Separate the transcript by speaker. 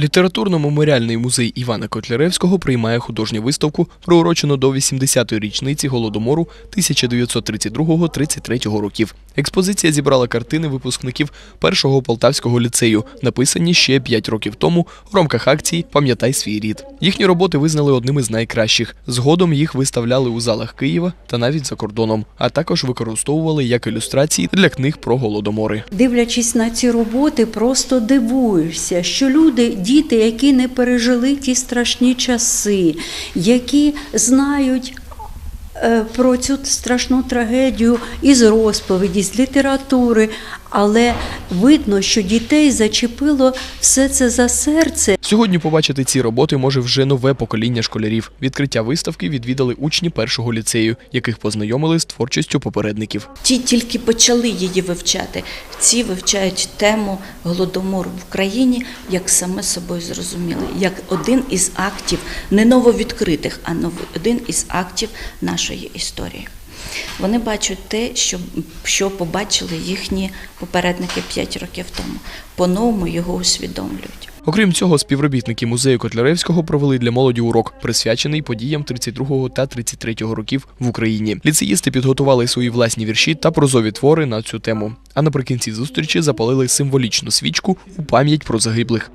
Speaker 1: Літературно-меморіальний музей Івана Котляревського приймає художню виставку, приурочену до 80-ї річниці Голодомору 1932-33 років. Експозиція зібрала картини випускників першого полтавського ліцею, написані ще 5 років тому в рамках акції Пам'ятай свій рід. Їхні роботи визнали одними з найкращих. Згодом їх виставляли у залах Києва та навіть за кордоном, а також використовували як ілюстрації для книг про голодомори.
Speaker 2: Дивлячись на ці роботи, просто дивуєшся, що люди, діти, які не пережили ті страшні часи, які знають. е, Про цю страшну трагедію із розповіді, з літератури, але видно, що дітей зачепило все це за серце.
Speaker 1: Сьогодні побачити ці роботи може вже нове покоління школярів. Відкриття виставки відвідали учні першого ліцею, яких познайомили з творчістю попередників.
Speaker 3: Ті тільки почали її вивчати. Ці вивчають тему голодомору в Україні як саме собою зрозуміли, як один із актів не нововідкритих, а один із актів нашої історії. Вони бачать те, що, що побачили їхні попередники 5 років тому. По-новому його усвідомлюють.
Speaker 1: Окрім цього, співробітники музею Котляревського провели для молоді урок, присвячений подіям 32 та 33 років в Україні. Ліцеїсти підготували свої власні вірші та прозові твори на цю тему. А наприкінці зустрічі запалили символічну свічку у пам'ять про загиблих.